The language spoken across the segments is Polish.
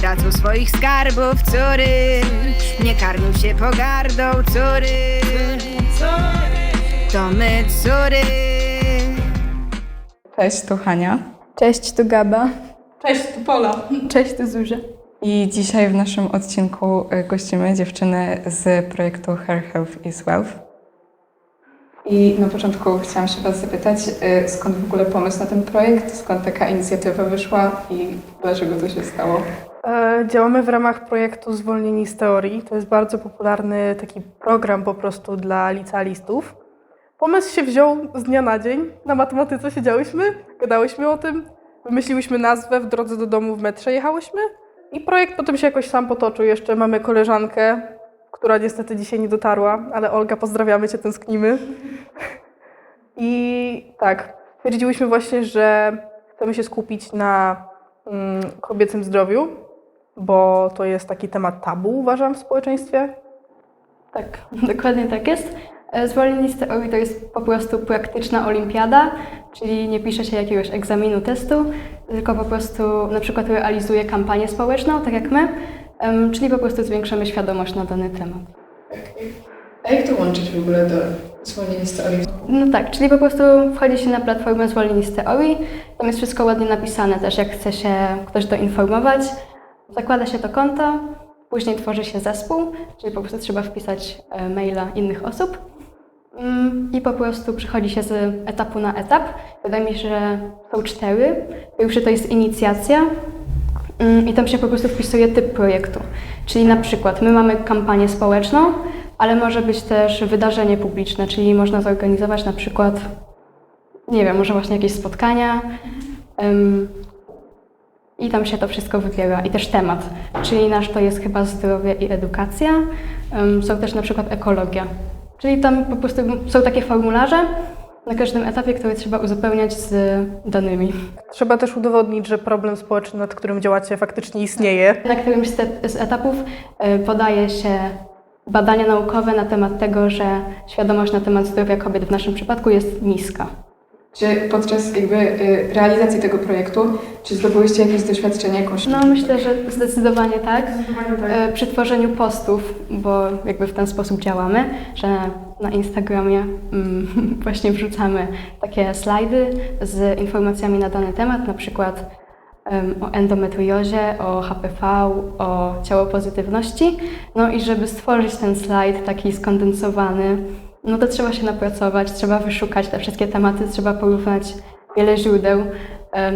tracą swoich skarbów, córy. Nie karmią się pogardą, córy. To my, córy. Cześć, tu Hania. Cześć, tu Gaba. Cześć, tu Pola. Cześć, tu Zuzia. I dzisiaj w naszym odcinku y, gościmy dziewczyny z projektu Hair Health is Wealth. I na początku chciałam się Was zapytać, y, skąd w ogóle pomysł na ten projekt, skąd taka inicjatywa wyszła i dlaczego to się stało? E, Działamy w ramach projektu Zwolnieni z teorii. To jest bardzo popularny taki program po prostu dla licealistów. Pomysł się wziął z dnia na dzień. Na matematyce siedziałyśmy, gadałyśmy o tym, wymyśliłyśmy nazwę, w drodze do domu w metrze jechałyśmy i projekt potem się jakoś sam potoczył. Jeszcze mamy koleżankę, która niestety dzisiaj nie dotarła, ale Olga, pozdrawiamy Cię, tęsknimy. I tak, stwierdziłyśmy właśnie, że chcemy się skupić na mm, kobiecym zdrowiu, bo to jest taki temat tabu, uważam, w społeczeństwie. Tak, dokładnie tak jest. E, Zwolnienie z teorii to jest po prostu praktyczna olimpiada, czyli nie pisze się jakiegoś egzaminu, testu, tylko po prostu na przykład realizuje kampanię społeczną, tak jak my, czyli po prostu zwiększamy świadomość na dany temat. A jak to łączyć w ogóle do zwolnienia z teorii? No tak, czyli po prostu wchodzi się na platformę Zwolnieni z teorii, tam jest wszystko ładnie napisane też, jak chce się ktoś doinformować. Zakłada się to konto, później tworzy się zespół, czyli po prostu trzeba wpisać e, maila innych osób Mm, i po prostu przechodzi się z etapu na etap. Wydaje mi się, że są cztery. Pierwszy to jest inicjacja Mm, i tam się po prostu wpisuje typ projektu. Czyli na przykład my mamy kampanię społeczną, ale może być też wydarzenie publiczne, czyli można zorganizować na przykład, nie wiem, może właśnie jakieś spotkania. I tam się to wszystko wybiera. I też temat, czyli nasz to jest chyba zdrowie i edukacja. Są też na przykład ekologia. Czyli tam po prostu są takie formularze na każdym etapie, które trzeba uzupełniać z danymi. Trzeba też udowodnić, że problem społeczny, nad którym działacie, faktycznie istnieje. Na którymś z, etapów y, podaje się badania naukowe na temat tego, że świadomość na temat zdrowia kobiet w naszym przypadku jest niska. Czy podczas jakby y, realizacji tego projektu, czy zdobyłyście jakieś doświadczenie, jakąś No myślę, że zdecydowanie tak. Y, Przy tworzeniu postów, bo jakby w ten sposób działamy, że na Instagramie mm, właśnie wrzucamy takie slajdy z informacjami na dany temat, na przykład em, o endometriozie, o HPV, o ciałopozytywności. No i żeby stworzyć ten slajd taki skondensowany, no to trzeba się napracować, trzeba wyszukać te wszystkie tematy, trzeba porównać wiele źródeł,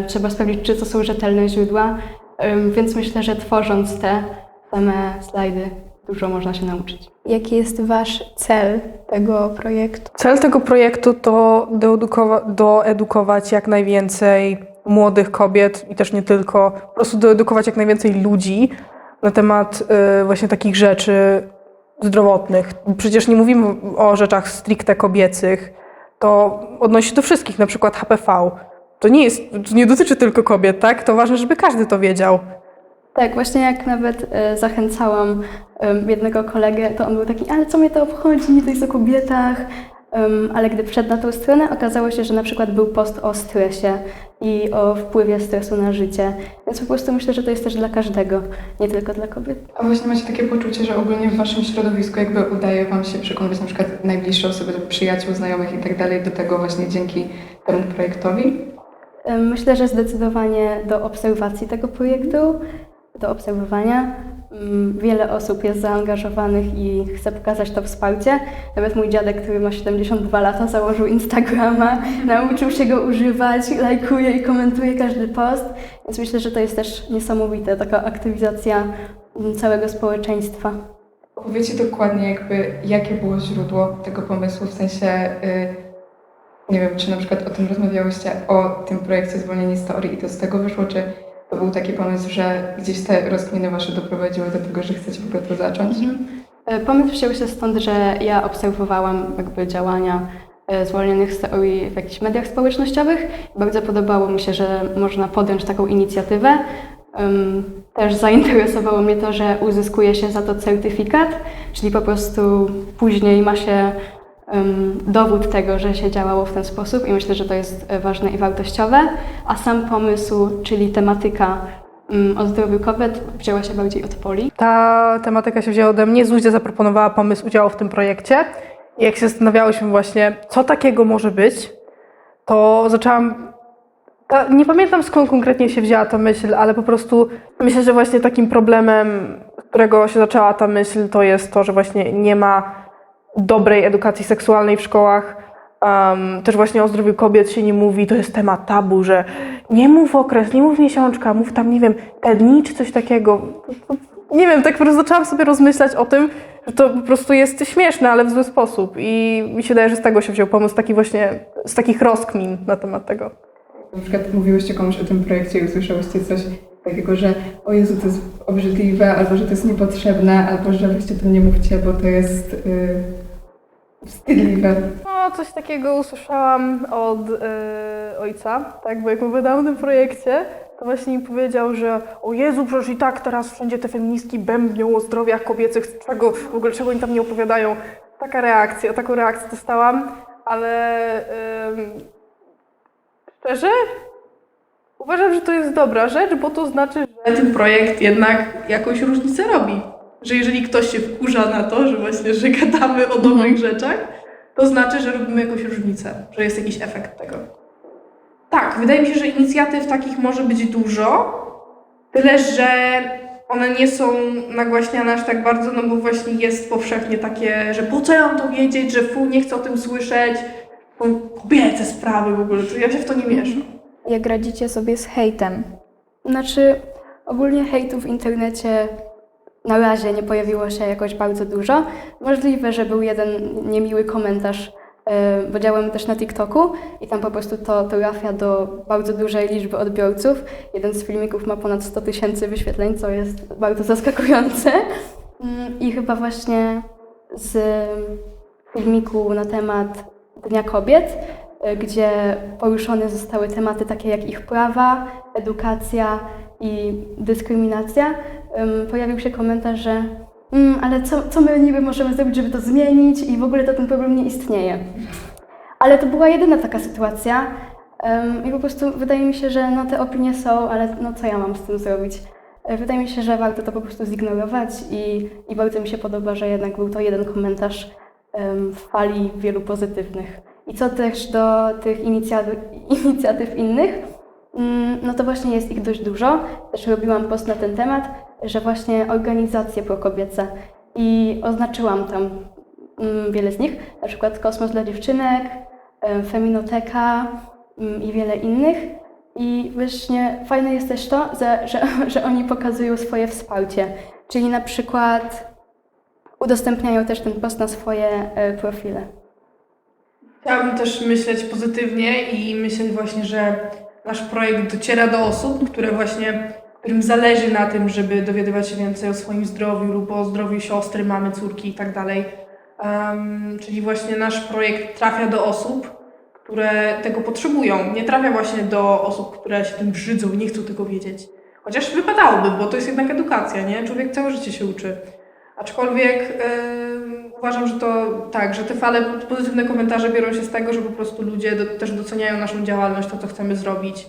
trzeba sprawdzić, czy to są rzetelne źródła, więc myślę, że tworząc te same slajdy, dużo można się nauczyć. Jaki jest Wasz cel tego projektu? Cel tego projektu to doedukowa- doedukować jak najwięcej młodych kobiet i też nie tylko, po prostu doedukować jak najwięcej ludzi na temat y, właśnie takich rzeczy zdrowotnych. Przecież nie mówimy o rzeczach stricte kobiecych, to odnosi się do wszystkich, na przykład HPV. To nie jest, nie dotyczy tylko kobiet, tak? To ważne, żeby każdy to wiedział. Tak, właśnie jak nawet e, zachęcałam jednego kolegę, to on był taki, ale co mnie to obchodzi, to jest o kobietach. Ale gdy wszedł na tą stronę, okazało się, że na przykład był post o stresie i o wpływie stresu na życie. Więc po prostu myślę, że to jest też dla każdego, nie tylko dla kobiet. A właśnie macie takie poczucie, że ogólnie w waszym środowisku jakby udaje wam się przekonywać na przykład najbliższe osoby, przyjaciół, znajomych i tak dalej do tego właśnie dzięki temu projektowi? Myślę, że zdecydowanie do obserwacji tego projektu, do obserwowania. Mm, Wiele osób jest zaangażowanych i chce pokazać to wsparcie. Nawet mój dziadek, który ma 72 lata, założył Instagrama, nauczył się go używać, lajkuje i komentuje każdy post. Więc myślę, że to jest też niesamowite, taka aktywizacja mm, całego społeczeństwa. Opowiedzcie dokładnie jakby, jakie było źródło tego pomysłu, w sensie, y, nie wiem, czy na przykład o tym rozmawiałyście, o tym projekcie Zwolnieni z teorii i to z tego wyszło, czy to był taki pomysł, że gdzieś te rozkminy wasze doprowadziły do tego, że chcecie w ogóle to zacząć? E, Pomysł wziął się stąd, że ja obserwowałam jakby działania e, zwolnionych z teorii w jakichś mediach społecznościowych. Bardzo podobało mi się, że można podjąć taką inicjatywę. Też zainteresowało mnie to, że uzyskuje się za to certyfikat, czyli po prostu później ma się dowód tego, że się działało w ten sposób i myślę, że to jest e, ważne i wartościowe. A sam pomysł, czyli tematyka o zdrowiu kobiet wzięła się bardziej od Poli. Ta tematyka się wzięła ode mnie. Zuzia zaproponowała pomysł udziału w tym projekcie. I jak się zastanawiałyśmy właśnie, co takiego może być, to zaczęłam. Nie pamiętam skąd konkretnie się wzięła ta myśl, ale po prostu myślę, że właśnie takim problemem, którego się zaczęła ta myśl, to jest to, że właśnie nie ma dobrej edukacji seksualnej w szkołach. Um, też właśnie o zdrowiu kobiet się nie mówi, to jest temat tabu, że nie mów okres, nie mów miesiączka, mów tam, nie wiem, te dni czy coś takiego. Nie wiem, tak po prostu zaczęłam sobie rozmyślać o tym, że to po prostu jest śmieszne, ale w zły sposób. I mi się wydaje, że z tego się wziął pomysł taki właśnie, z takich rozkmin na temat tego. Na przykład mówiłyście komuś o tym projekcie i usłyszałyście coś takiego, że o Jezu, to jest obrzydliwe, albo że to jest niepotrzebne, albo że weźcie to nie mówcie, bo to jest yy, wstydliwe. No, coś takiego usłyszałam od e, ojca, tak, bo jak mu wydałam tym projekcie, to właśnie mi powiedział, że o Jezu, przecież i tak teraz wszędzie te feministki bębnią o zdrowiach kobiecych, czego, w ogóle czego oni tam nie opowiadają. Taka reakcja, taką reakcję dostałam, ale szczerze uważam, że to jest dobra rzecz, bo to znaczy, że ten projekt jednak jakąś różnicę robi. Że jeżeli ktoś się wkurza na to, że właśnie, że gadamy o dobrych rzeczach, to znaczy, że robimy jakąś różnicę, że jest jakiś efekt tego. Tak, wydaje mi się, że inicjatyw takich może być dużo, tyle że one nie są nagłaśniane aż tak bardzo, no bo właśnie jest powszechnie takie, że po co ja mam to wiedzieć, że fu, nie chcę o tym słyszeć, kobiece sprawy w ogóle, to ja się w to nie mieszam. Jak radzicie sobie z hejtem? Znaczy, ogólnie hejtu w internecie na razie nie pojawiło się jakoś bardzo dużo. Możliwe, że był jeden niemiły komentarz, e, bo działamy też na TikToku i tam po prostu to trafia do bardzo dużej liczby odbiorców. Jeden z filmików ma ponad 100 tysięcy wyświetleń, co jest bardzo zaskakujące. Mm, I chyba właśnie z filmiku na temat Dnia Kobiet, y, gdzie poruszone zostały tematy takie jak ich prawa, edukacja i dyskryminacja, ym, pojawił się komentarz, że "Mm, ale co, co my niby możemy zrobić, żeby to zmienić i w ogóle to ten problem nie istnieje. Ale to była jedyna taka sytuacja i po prostu wydaje mi się, że no, te opinie są, ale no co ja mam z tym zrobić? Y, Wydaje mi się, że warto to po prostu zignorować i, i bardzo mi się podoba, że jednak był to jeden komentarz w fali wielu pozytywnych. I co też do tych inicjatyw, inicjatyw innych, mm, no to właśnie jest ich dość dużo. Też robiłam post na ten temat, że właśnie organizacje prokobiece i oznaczyłam tam mm, wiele z nich, na przykład Kosmos dla dziewczynek, em, Feminoteka mm, i wiele innych. I właśnie fajne jest też to, że, że, że oni pokazują swoje wsparcie. Czyli na przykład udostępniają też ten post na swoje e, profile. Chciałabym też myśleć pozytywnie i myśleć właśnie, że nasz projekt dociera do osób, które właśnie, którym zależy na tym, żeby dowiadywać się więcej o swoim zdrowiu lub o zdrowiu siostry, mamy, córki i tak dalej. Czyli właśnie nasz projekt trafia do osób, które tego potrzebują. Nie trafia właśnie do osób, które się tym brzydzą nie chcą tego wiedzieć. Chociaż wypadałoby, bo to jest jednak edukacja, nie? Człowiek całe życie się uczy. Aczkolwiek em, uważam, że to tak, że te fale, pozytywne komentarze biorą się z tego, że po prostu ludzie do, też doceniają naszą działalność, to co chcemy zrobić,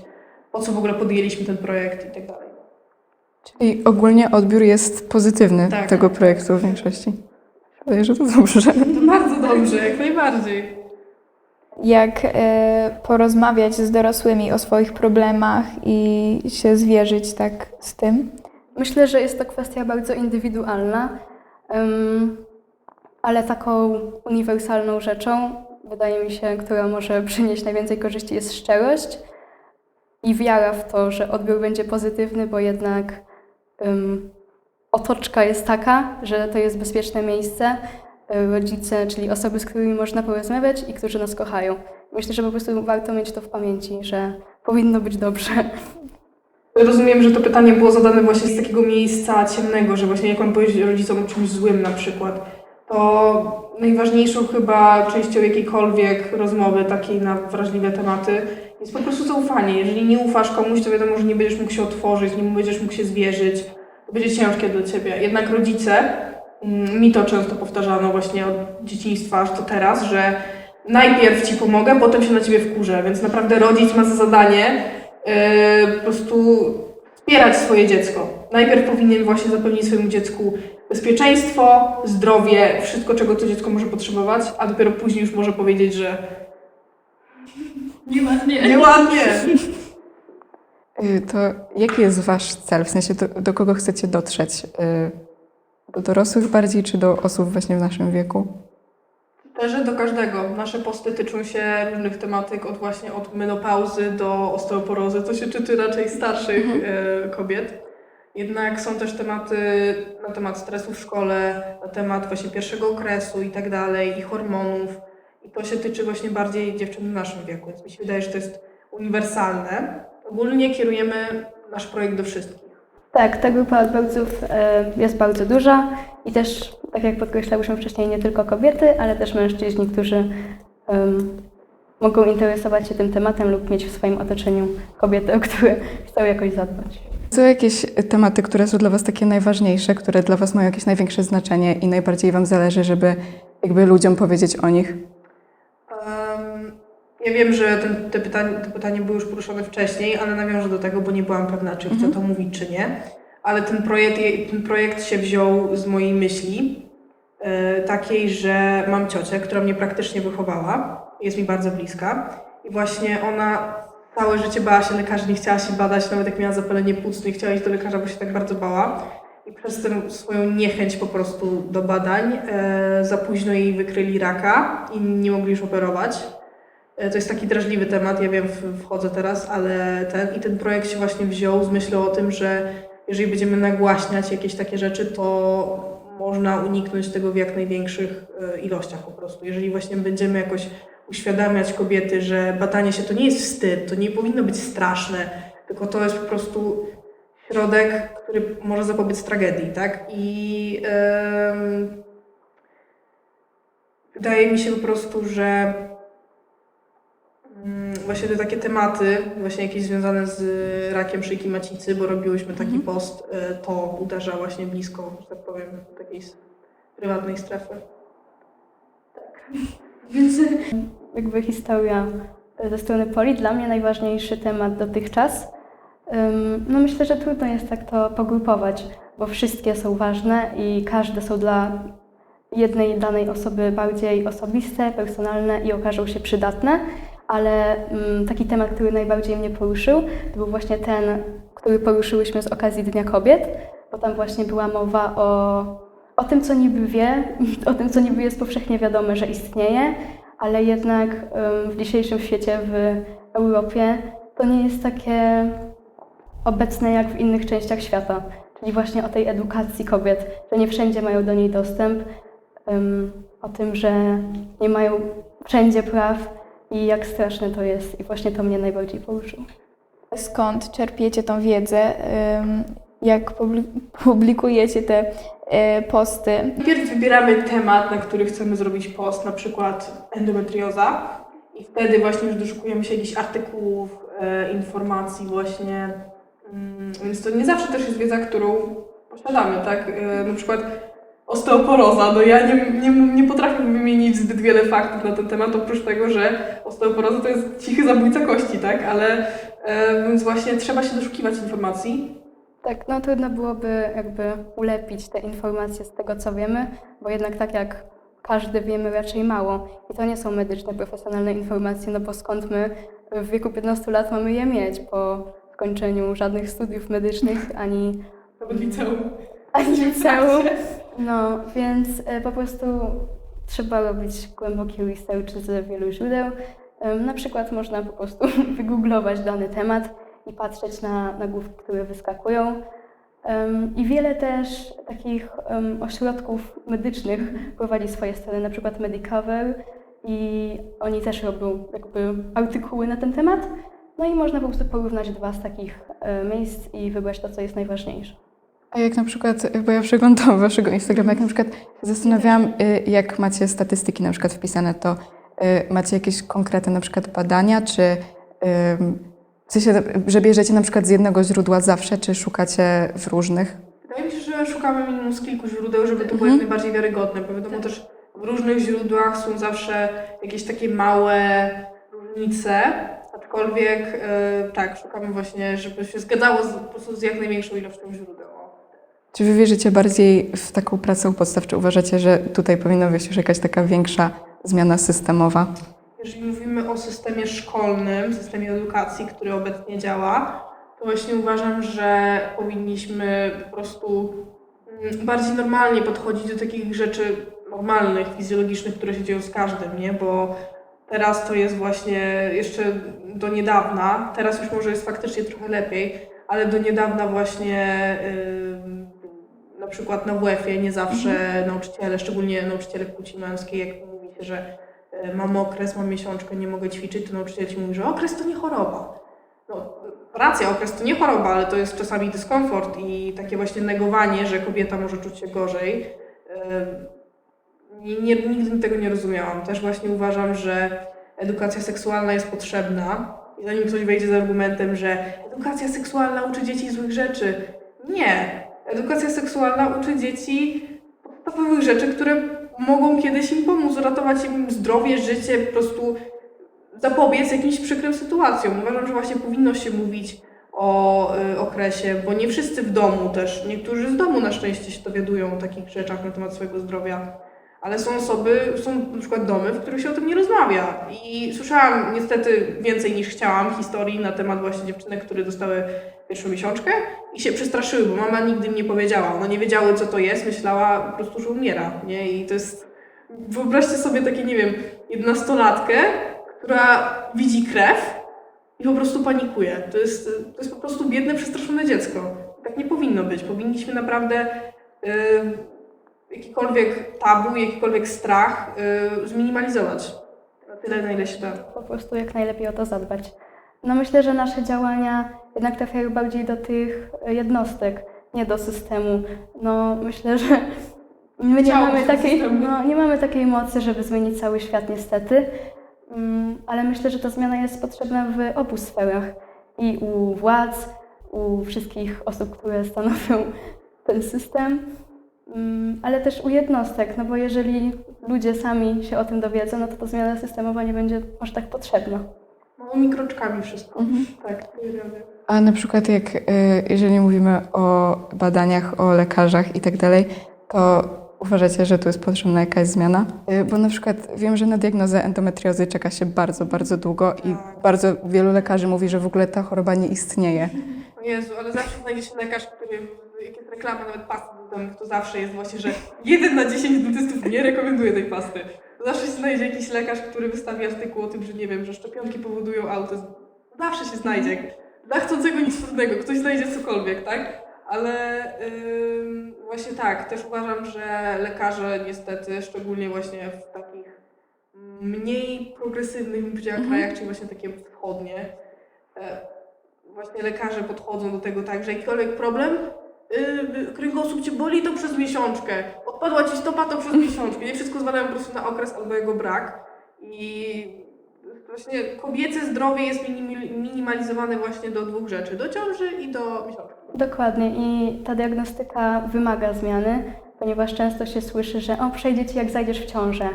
po co w ogóle podjęliśmy ten projekt i tak dalej. Czyli ogólnie odbiór jest pozytywny Tak. tego projektu w większości. Wydaje, że to dobrze. To bardzo dobrze, jak najbardziej. Jak e, porozmawiać z dorosłymi o swoich problemach i się zwierzyć tak z tym? Myślę, że jest to kwestia bardzo indywidualna, ale taką uniwersalną rzeczą, wydaje mi się, która może przynieść najwięcej korzyści, jest szczerość i wiara w to, że odbiór będzie pozytywny, bo jednak otoczka jest taka, że to jest bezpieczne miejsce, e, rodzice, czyli osoby, z którymi można porozmawiać i którzy nas kochają. Myślę, że po prostu warto mieć to w pamięci, że powinno być dobrze. Rozumiem, że to pytanie było zadane właśnie z takiego miejsca ciemnego, że właśnie jak mam powiedzieć rodzicom o czymś złym na przykład, to najważniejszą chyba częścią jakiejkolwiek rozmowy takiej na wrażliwe tematy jest po prostu zaufanie. Jeżeli nie ufasz komuś, to wiadomo, że nie będziesz mógł się otworzyć, nie będziesz mógł się zwierzyć. To będzie ciężkie dla ciebie. Jednak rodzice, mm, mi to często powtarzano właśnie od dzieciństwa aż do teraz, że najpierw ci pomogę, potem się na ciebie wkurzę, więc naprawdę rodzic ma za zadanie yy, po prostu wspierać swoje dziecko. Najpierw powinien właśnie zapewnić swojemu dziecku bezpieczeństwo, zdrowie, wszystko, czego to dziecko może potrzebować, a dopiero później już może powiedzieć, że Nieładnie. nieładnie. Y, To jaki jest wasz cel? W sensie do, do kogo chcecie dotrzeć? Y, Do dorosłych bardziej, czy do osób właśnie w naszym wieku? Też do każdego. Nasze posty tyczą się różnych tematyk, od właśnie od menopauzy do osteoporozy, co się czyty raczej starszych e, kobiet. Jednak są też tematy na temat stresu w szkole, na temat właśnie pierwszego okresu i tak dalej, i hormonów. I to się tyczy właśnie bardziej dziewczyn w naszym wieku, więc mi się wydaje, że to jest uniwersalne. Ogólnie kierujemy nasz projekt do wszystkich. Tak, ta grupa odbiorców e, jest bardzo duża i też, tak jak podkreślałyśmy wcześniej, nie tylko kobiety, ale też mężczyźni, którzy em, mogą interesować się tym tematem lub mieć w swoim otoczeniu kobiety, o które chcą jakoś zadbać. Są jakieś tematy, które są dla was takie najważniejsze, które dla was mają jakieś największe znaczenie i najbardziej wam zależy, żeby jakby ludziom powiedzieć o nich? Ja wiem, że ten, te, pytanie, pytanie było już poruszone wcześniej, ale nawiążę do tego, bo nie byłam pewna, czy chcę to mówić, czy nie. Ale ten projekt, je- ten projekt się wziął z mojej myśli, e, takiej, że mam ciocię, która mnie praktycznie wychowała, jest mi bardzo bliska i właśnie ona całe życie bała się lekarzy, nie chciała się badać, nawet jak miała zapalenie płuc, nie chciała iść do lekarza, bo się tak bardzo bała. I przez tę swoją niechęć po prostu do badań e, za późno jej wykryli raka i nie mogli już operować. E, To jest taki drażliwy temat, ja wiem, wchodzę teraz, ale ten, i ten projekt się właśnie wziął z myślą o tym, że jeżeli będziemy nagłaśniać jakieś takie rzeczy, to można uniknąć tego w jak największych e, ilościach po prostu. Jeżeli właśnie będziemy jakoś uświadamiać kobiety, że badanie się to nie jest wstyd, to nie powinno być straszne, tylko to jest po prostu środek, który może zapobiec tragedii, tak? I em, wydaje mi się po prostu, że właśnie te takie tematy, właśnie jakieś związane z rakiem szyjki macicy, bo robiłyśmy taki post, e, to uderza właśnie blisko, że tak powiem, takiej prywatnej strefy. Więc jakby historia ze strony Poli, dla mnie najważniejszy temat dotychczas. No myślę, że trudno jest tak to pogrupować, bo wszystkie są ważne i każde są dla jednej danej osoby bardziej osobiste, personalne i okażą się przydatne, ale ym, taki temat, który najbardziej mnie poruszył, to był właśnie ten, który poruszyłyśmy z okazji Dnia Kobiet, bo tam właśnie była mowa o, o tym, co niby wie, o tym, co niby jest powszechnie wiadome, że istnieje, ale jednak w dzisiejszym świecie, w Europie, to nie jest takie obecne jak w innych częściach świata, czyli właśnie o tej edukacji kobiet, że nie wszędzie mają do niej dostęp, o tym, że nie mają wszędzie praw i jak straszne to jest. I właśnie to mnie najbardziej poruszyło. Skąd czerpiecie tą wiedzę? Jak publi- publikujecie te y, posty? Najpierw wybieramy temat, na który chcemy zrobić post, na przykład endometrioza i wtedy właśnie już doszukujemy się jakichś artykułów, e, informacji właśnie, mm, więc to nie zawsze też jest wiedza, którą posiadamy, tak? E, na przykład osteoporoza, no ja nie, nie, nie potrafię wymienić zbyt wiele faktów na ten temat, oprócz tego, że osteoporoza to jest cichy zabójca kości, tak? Ale e, więc właśnie trzeba się doszukiwać informacji, Tak, no trudno byłoby jakby ulepić te informacje z tego, co wiemy, bo jednak tak jak każdy wiemy raczej mało. I to nie są medyczne, profesjonalne informacje, no bo skąd my w wieku 15 lat mamy je mieć po skończeniu żadnych studiów medycznych, ani nawet liceum. ani liceum. No, więc e, po prostu trzeba robić głęboki research z wielu źródeł. Na przykład można po prostu wygooglować dany temat i patrzeć na nagłówki, które wyskakują. I wiele też takich ośrodków medycznych prowadzi swoje strony, na przykład Medicover i oni też robią jakby artykuły na ten temat. No i można po prostu porównać dwa z takich e, miejsc i wybrać to, co jest najważniejsze. A jak na przykład, bo ja przeglądam waszego Instagrama, jak na przykład zastanawiałam, y, jak macie statystyki na przykład wpisane, to y, macie jakieś konkretne na przykład badania, czy w sensie, że bierzecie na przykład z jednego źródła zawsze, czy szukacie w różnych? Wydaje mi się, że szukamy minimum z kilku źródeł, żeby to było Mhm. jak najbardziej wiarygodne, bo wiadomo też w różnych źródłach są zawsze jakieś takie małe różnice, Aczkolwiek e, tak, szukamy właśnie, żeby się zgadzało z, po prostu z jak największą ilością źródeł. Czy wy wierzycie bardziej w taką pracę u podstaw, czy uważacie, że tutaj powinna być już jakaś taka większa zmiana systemowa? Jeżeli mówimy o systemie szkolnym, systemie edukacji, który obecnie działa, to właśnie uważam, że powinniśmy po prostu mm, bardziej normalnie podchodzić do takich rzeczy normalnych, fizjologicznych, które się dzieją z każdym, nie? Bo teraz to jest właśnie jeszcze do niedawna, teraz już może jest faktycznie trochę lepiej, ale do niedawna właśnie na przykład na WF-ie nie zawsze nauczyciele, szczególnie nauczyciele płci męskiej, jak mówi się, że e, mam okres, mam miesiączkę, nie mogę ćwiczyć, to nauczyciel ci mówi, że okres to nie choroba. No, racja, okres to nie choroba, ale to jest czasami dyskomfort i takie właśnie negowanie, że kobieta może czuć się gorzej. Nie, nie, nigdy tego nie rozumiałam. Też właśnie uważam, że edukacja seksualna jest potrzebna. I zanim ktoś wejdzie z argumentem, że edukacja seksualna uczy dzieci złych rzeczy. Nie. Edukacja seksualna uczy dzieci podstawowych rzeczy, które mogą kiedyś im pomóc, uratować im zdrowie, życie, po prostu zapobiec jakimś przykrym sytuacjom. Uważam, że właśnie powinno się mówić o y, okresie, bo nie wszyscy w domu też, niektórzy z domu na szczęście się dowiadują o takich rzeczach na temat swojego zdrowia, ale są osoby, są na przykład domy, w których się o tym nie rozmawia. I słyszałam niestety więcej niż chciałam historii na temat właśnie dziewczynek, które dostały pierwszą miesiączkę i się przestraszyły, bo mama nigdy im nie powiedziała. One nie wiedziały, co to jest, myślała po prostu, że umiera. Nie? I to jest. Wyobraźcie sobie takie, nie wiem, jedenastolatkę, która widzi krew i po prostu panikuje. To jest, to jest po prostu biedne, przestraszone dziecko. Tak nie powinno być. Powinniśmy naprawdę y, jakikolwiek tabu, jakikolwiek strach y, zminimalizować. Na tyle, na ile się da. po prostu jak najlepiej o to zadbać. No myślę, że nasze działania jednak trafiają bardziej do tych jednostek, nie do systemu. No myślę, że my nie mamy takiej, no, nie mamy takiej mocy, żeby zmienić cały świat niestety, Mm, ale myślę, że ta zmiana jest potrzebna w obu sferach i u władz, u wszystkich osób, które stanowią ten system, ale też u jednostek, no bo jeżeli ludzie sami się o tym dowiedzą, no to ta zmiana systemowa nie będzie może tak potrzebna. Małymi kroczkami wszystko. Tak, A na przykład jak, y, jeżeli mówimy o badaniach, o lekarzach i tak dalej, to uważacie, że tu jest potrzebna jakaś zmiana? Y, Bo na przykład wiem, że na diagnozę endometriozy czeka się bardzo, bardzo długo i bardzo wielu lekarzy mówi, że w ogóle ta choroba nie istnieje. O Jezu, ale zawsze znajdzie się lekarz, który, jak jest reklama nawet pasty to zawsze jest właśnie, że jeden na 10 dentystów nie rekomenduje tej pasty. Zawsze się znajdzie jakiś lekarz, który wystawi artykuł o tym, że nie wiem, że szczepionki powodują autyzm. Zawsze się znajdzie. Dla chcącego nic trudnego, ktoś znajdzie cokolwiek, tak? Ale ym, właśnie tak, też uważam, że lekarze niestety, szczególnie właśnie w takich mniej progresywnych, bym powiedziała, krajach, czyli właśnie takie wschodnie, e, właśnie lekarze podchodzą do tego tak, że jakikolwiek problem, yy, kręgosłup cię boli, to przez miesiączkę. Odpadła ci stopa, to przez miesiączkę. Nie wszystko zwalają po prostu na okres albo jego brak. I właśnie kobiece zdrowie jest minim- minimalizowane właśnie do dwóch rzeczy. Do ciąży i do miesiączki. Dokładnie i ta diagnostyka wymaga zmiany, ponieważ często się słyszy, że o, przejdzie ci jak zajdziesz w ciążę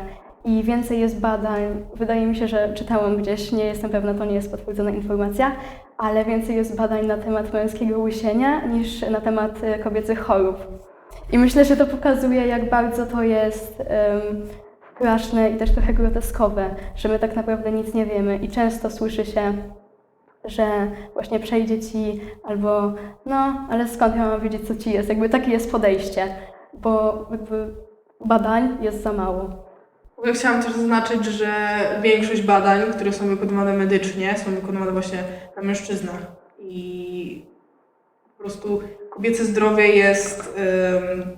i więcej jest badań. Wydaje mi się, że czytałam gdzieś, nie jestem pewna, to nie jest potwierdzona informacja, ale więcej jest badań na temat męskiego łysienia niż na temat e, kobiecych chorób. I myślę, że to pokazuje, jak bardzo to jest em, straszne i też trochę groteskowe, że my tak naprawdę nic nie wiemy i często słyszy się, że właśnie przejdzie ci albo no, ale skąd ja mam wiedzieć, co ci jest? Jakby takie jest podejście, bo jakby badań jest za mało. Chciałam też zaznaczyć, że większość badań, które są wykonywane medycznie, są wykonywane właśnie na mężczyznach. I po prostu kobiece zdrowie jest um,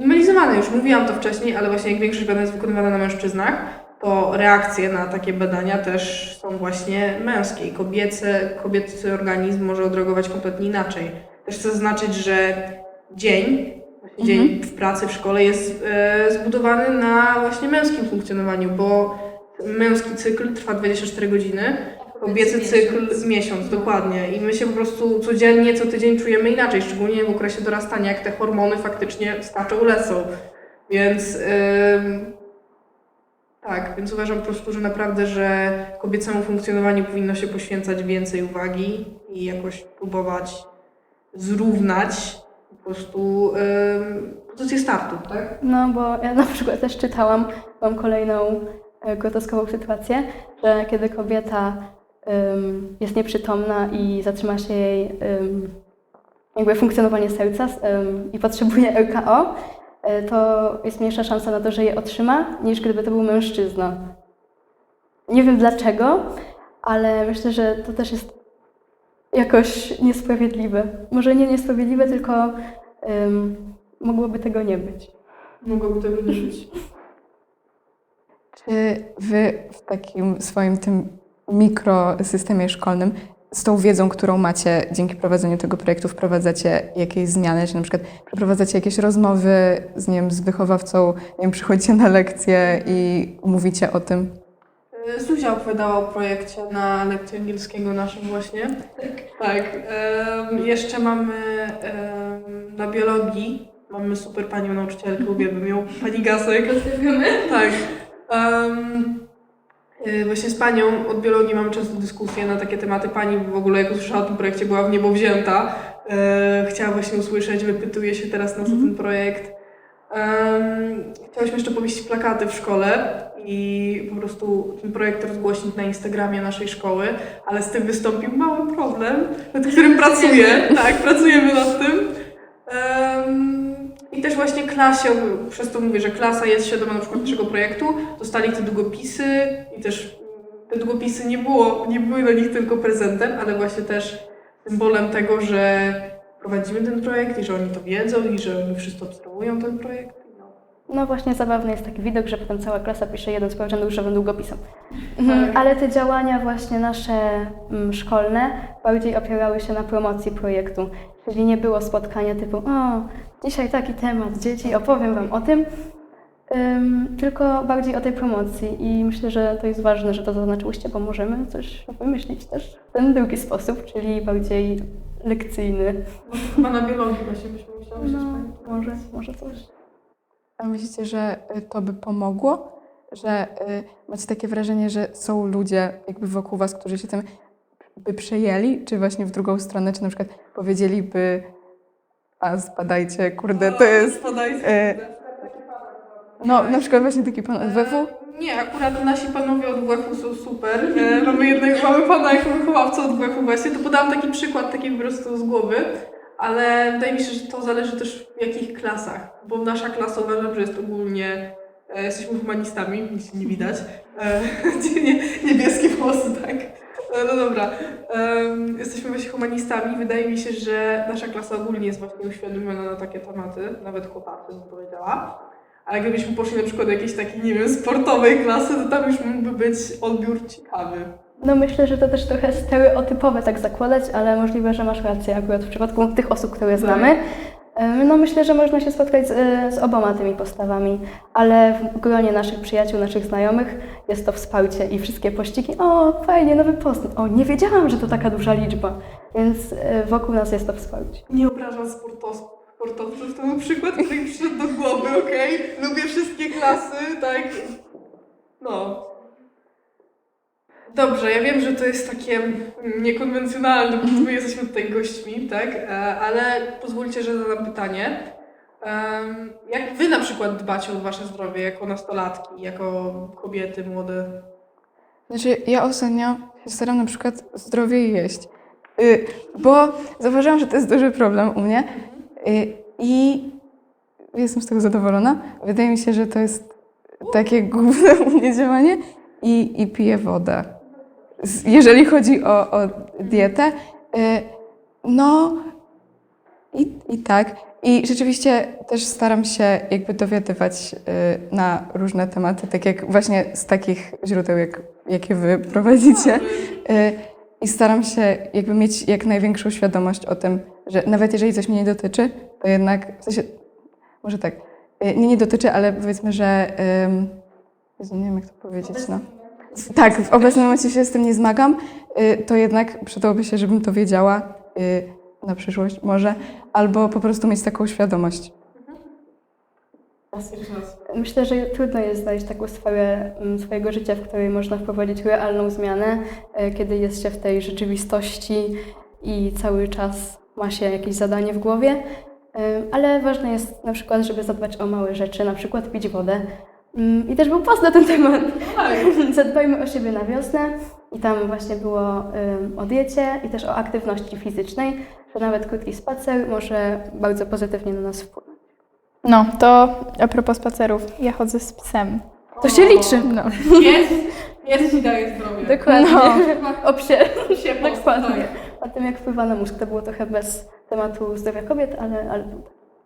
minimalizowane. Już mówiłam to wcześniej, ale właśnie jak większość badań jest wykonywana na mężczyznach, to reakcje na takie badania też są właśnie męskie. I Kobiece, kobiecy organizm może odreagować kompletnie inaczej. Też chcę zaznaczyć, że dzień, dzień w pracy, w szkole jest e, zbudowany na właśnie męskim funkcjonowaniu, bo męski cykl trwa 24 godziny, kobiecy cykl miesiąc, dokładnie. I my się po prostu codziennie, co tydzień czujemy inaczej, szczególnie w okresie dorastania, jak te hormony faktycznie skaczą, lecą. Więc Tak, więc uważam po prostu, że naprawdę, że kobiecemu funkcjonowaniu powinno się poświęcać więcej uwagi i jakoś próbować zrównać po prostu ym, pozycję startu, tak? No, bo ja na przykład też czytałam, mam kolejną e, groteskową sytuację, że kiedy kobieta jest nieprzytomna i zatrzyma się jej jakby funkcjonowanie serca i potrzebuje RKO, y, to jest mniejsza szansa na to, że je otrzyma, niż gdyby to był mężczyzna. Nie wiem dlaczego, ale myślę, że to też jest jakoś niesprawiedliwe. Może nie niesprawiedliwe, tylko ym, mogłoby tego nie być. Mogłoby tego nie być. Czy wy w takim swoim tym mikrosystemie szkolnym z tą wiedzą, którą macie dzięki prowadzeniu tego projektu, wprowadzacie jakieś zmiany, czy na przykład przeprowadzacie jakieś rozmowy z, wiem, z wychowawcą, nie wiem, przychodzicie na lekcje i mówicie o tym? Y, Zuzia opowiadała o projekcie na lekcji angielskiego naszym właśnie. Tak. Tak. em, jeszcze mamy em, na biologii, mamy super panią nauczycielkę, uwielbiam ją, pani Gasek. Tak. Em, y, właśnie z panią od biologii mamy często dyskusje na takie tematy. Pani w ogóle, jak usłyszała o tym projekcie, była w niebo wzięta. E, chciała właśnie usłyszeć, wypytuje się teraz nas o ten projekt. Um, chciałyśmy jeszcze powiesić plakaty w szkole i po prostu ten projekt rozgłośnić na Instagramie naszej szkoły, ale z tym wystąpił mały problem, nad którym pracuję. Tak, pracujemy nad tym. Em, I też właśnie klasie, przez to mówię, że klasa jest świadoma na przykład naszego projektu, dostali te długopisy i też te długopisy nie było, nie były dla nich tylko prezentem, ale właśnie też symbolem tego, że prowadzimy ten projekt i że oni to wiedzą i że oni wszyscy obserwują ten projekt. No. Właśnie zabawny jest taki widok, że potem cała klasa pisze jeden sprawdzian różowym długopisem. Mhm, Ale te działania właśnie nasze mm, szkolne bardziej opierały się na promocji projektu. Czyli nie było spotkania typu o, dzisiaj taki temat, dzieci, opowiem Wam o tym, Ym, tylko bardziej o tej promocji i myślę, że to jest ważne, że to zaznaczyłyście, bo możemy coś wymyślić też w ten drugi sposób, czyli bardziej lekcyjny. Może chyba na biologii właśnie byśmy musiały się No, może, może coś. A myślicie, że y, to by pomogło? Że y, macie takie wrażenie, że są ludzie jakby wokół was, którzy się tym by przejęli? Czy właśnie w drugą stronę, czy na przykład powiedzieliby a spadajcie, kurde, to jest... Spadajcie. y, No, na przykład właśnie taki pan od WF-u? Nie, akurat nasi panowie od WF-u są super. E, mamy jednego, mamy pana jako wychowawcę od WF-u właśnie. To podałam taki przykład, taki po prostu z głowy. Ale wydaje mi się, że to zależy też w jakich klasach. Bo nasza klasa uważam, że jest ogólnie... E, jesteśmy humanistami, nic nie widać. E, nie, niebieskie włosy, tak. E, no dobra. Em, jesteśmy właśnie humanistami. Wydaje mi się, że nasza klasa ogólnie jest właśnie uświadomiona na takie tematy. Nawet chłopacy, bym powiedziała. Ale gdybyśmy poszli na przykład do jakiejś takiej, nie wiem, sportowej klasy, to tam już mógłby być odbiór ciekawy. No myślę, że to też trochę stereotypowe tak zakładać, ale możliwe, że masz rację akurat w przypadku tych osób, które znamy. Ym, No myślę, że można się spotkać z, z oboma tymi postawami, ale w gronie naszych przyjaciół, naszych znajomych jest to wsparcie i wszystkie pościgi. O, fajnie, nowy post. O, nie wiedziałam, że to taka duża liczba. Więc y, wokół nas jest to wsparcie. Nie obrażam sportowców, sportowców, to był przykład, który mi przyszedł do głowy, okej? Lubię wszystkie klasy, tak? No. Dobrze, ja wiem, że to jest takie niekonwencjonalne, bo my jesteśmy tutaj gośćmi, tak? E, Ale pozwólcie, że zadam pytanie. Jak wy na przykład dbacie o wasze zdrowie jako nastolatki, jako kobiety młode? Znaczy, ja ostatnio się staram na przykład zdrowie jeść, y, bo zauważyłam, że to jest duży problem u mnie y, i jestem z tego zadowolona. Wydaje mi się, że to jest takie główne u mnie działanie i, i piję wodę. Jeżeli chodzi o, o dietę, y, no i, i tak. I rzeczywiście też staram się jakby dowiadywać y, na różne tematy, tak jak właśnie z takich źródeł, jak, jakie wy prowadzicie. Y, I staram się jakby mieć jak największą świadomość o tym, że nawet jeżeli coś mnie nie dotyczy, to jednak, w sensie, może tak, nie, nie dotyczy, ale powiedzmy, że, nie wiem jak to powiedzieć, no. Tak, w obecnym momencie się z tym nie zmagam, y, to jednak przydałoby się, żebym to wiedziała y, na przyszłość może, albo po prostu mieć taką świadomość. Myślę, że trudno jest znaleźć taką sferę mm, swojego życia, w której można wprowadzić realną zmianę, e, kiedy jest się w tej rzeczywistości i cały czas ma się jakieś zadanie w głowie. Ale ważne jest na przykład, żeby zadbać o małe rzeczy, na przykład pić wodę. Mm, I też był post na ten temat. Zadbajmy o siebie na wiosnę. I tam właśnie było o diecie i też o aktywności fizycznej, że nawet krótki spacer może bardzo pozytywnie na nas wpłynąć. No, to a propos spacerów, ja chodzę z psem. To się liczy. No. Pies, pies ci daje zdrowie. Dokładnie. No. O psie. Się post, Dokładnie. O tym, jak wpływa na mózg. To było trochę bez tematu zdrowia kobiet, ale, ale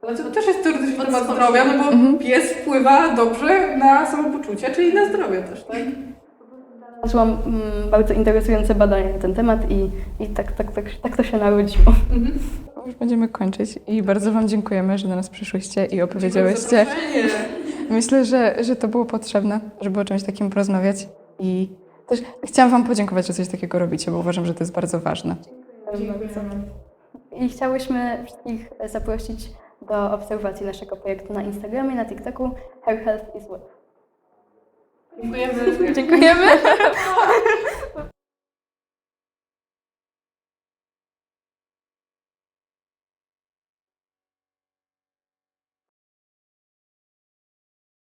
Znaczy, to też jest teoretycznie temat zdrowia, no bo pies wpływa dobrze na samopoczucie, czyli na zdrowie też, tak? znalazłam mm, bardzo interesujące badania na ten temat i, i tak, tak, tak, tak to się narodziło. Już będziemy kończyć i bardzo Wam dziękujemy, że do nas przyszłyście i Dziękuję opowiedziałyście. Myślę, że, że to było potrzebne, żeby o czymś takim porozmawiać i też chciałam Wam podziękować, że coś takiego robicie, bo uważam, że to jest bardzo ważne. I chciałyśmy wszystkich zaprosić do obserwacji naszego projektu na Instagramie, na TikToku Hair Health is Wealth. Dziękujemy. Dziękujemy.